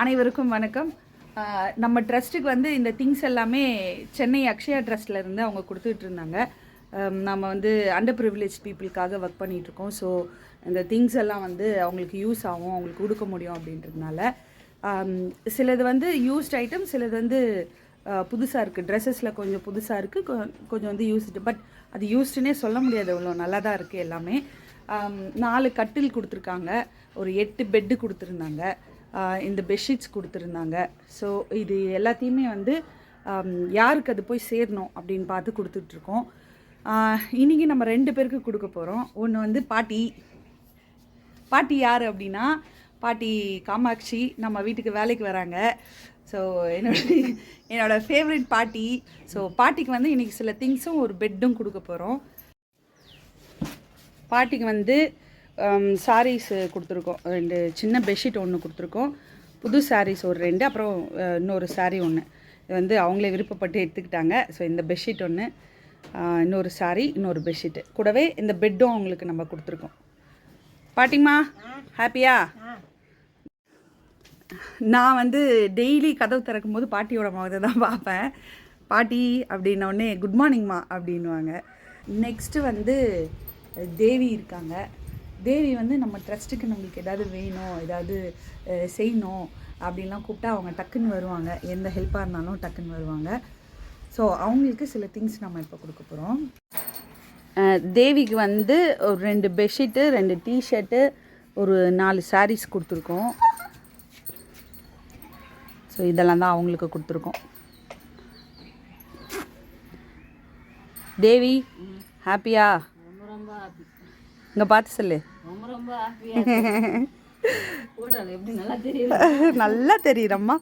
அனைவருக்கும் வணக்கம். நம்ம ட்ரஸ்ட்டுக்கு வந்து இந்த திங்ஸ் எல்லாமே சென்னை அக்ஷயா ட்ரஸ்ட்லேருந்து அவங்க கொடுத்துட்டு இருந்தாங்க. நம்ம வந்து அண்டர் ப்ரிவிலேஜ் பீப்புளுக்காக ஒர்க் பண்ணிகிட்ருக்கோம் ஸோ இந்த திங்ஸ் எல்லாம் வந்து அவங்களுக்கு யூஸ் ஆகும் அவங்களுக்கு கொடுக்க முடியும் அப்படின்றதுனால. சிலது வந்து யூஸ்ட் ஐட்டம் சிலது வந்து புதுசாக இருக்குது ட்ரெஸ்ஸஸில் கொஞ்சம் புதுசாக இருக்குது கொஞ்சம் வந்து யூஸ்டு பட் அது யூஸ்டுனே சொல்ல முடியாது. அவ்வளோ நல்லா தான் இருக்குது எல்லாமே நாலு கட்டில் கொடுத்துருக்காங்க. ஒரு எட்டு பெட்டு கொடுத்துருந்தாங்க. இந்த பெட்ஷீட்ஸ் கொடுத்துருந்தாங்க. ஸோ இது எல்லாத்தையுமே வந்து யாருக்கு அது போய் சேரணும் அப்படின்னு பார்த்து கொடுத்துட்ருக்கோம். இன்றைக்கி நம்ம ரெண்டு பேருக்கு கொடுக்க போகிறோம் ஒன்று வந்து பாட்டி. பாட்டி யார் அப்படின்னா பாட்டி காமாட்சி. நம்ம வீட்டுக்கு வேலைக்கு வராங்க. ஸோ என்னோட என்னோட ஃபேவரட் பாட்டி. ஸோ பாட்டிக்கு வந்து இன்றைக்கி சில திங்ஸும் ஒரு பெட்டும் கொடுக்க போகிறோம் பாட்டிக்கு வந்து Um, சாரீஸ் கொடுத்துருக்கோம். ரெண்டு சின்ன பெட்ஷீட் ஒன்று கொடுத்துருக்கோம். புது சாரீஸ் ஒரு ரெண்டு அப்புறம் uh, இன்னொரு சாரீ ஒன்று இது வந்து அவங்களே விருப்பப்பட்டு எடுத்துக்கிட்டாங்க. ஸோ இந்த பெட்ஷீட் ஒன்று uh, இன்னொரு சாரீ இன்னொரு பெட்ஷீட்டு கூடவே இந்த பெட்டும் அவங்களுக்கு நம்ம கொடுத்துருக்கோம். பாட்டிமா ஹாப்பியா நான் வந்து டெய்லி கதவு திறக்கும் போது பாட்டியோட முகத்தை தான் பார்ப்பேன். பாட்டி அப்படின்னோடனே குட் மார்னிங்மா அப்படின்வாங்க நெக்ஸ்ட்டு வந்து தேவி இருக்காங்க. தேவி வந்து நம்ம ட்ரஸ்ட்டுக்கு நம்மளுக்கு ஏதாவது வேணும் ஏதாவது செய்யணும் அப்படின்லாம் கூப்பிட்டா அவங்க டக்குன்னு வருவாங்க. எந்த ஹெல்ப்பாக இருந்தாலும் டக்குன்னு வருவாங்க. ஸோ அவங்களுக்கு சில திங்ஸ் நம்ம இப்போ கொடுக்க போகிறோம் தேவிக்கு வந்து ஒரு ரெண்டு பெட்ஷீட்டு ரெண்டு டிஷர்ட்டு ஒரு நாலு sarees கொடுத்துருக்கோம். ஸோ இதெல்லாம் தான் அவங்களுக்கு கொடுத்துருக்கோம். தேவி ஹாப்பியா ரொம்ப ரொம்ப ஹாப்பி இங்கே பார்த்து சொல்லு. நல்லா தெரியுறம்மா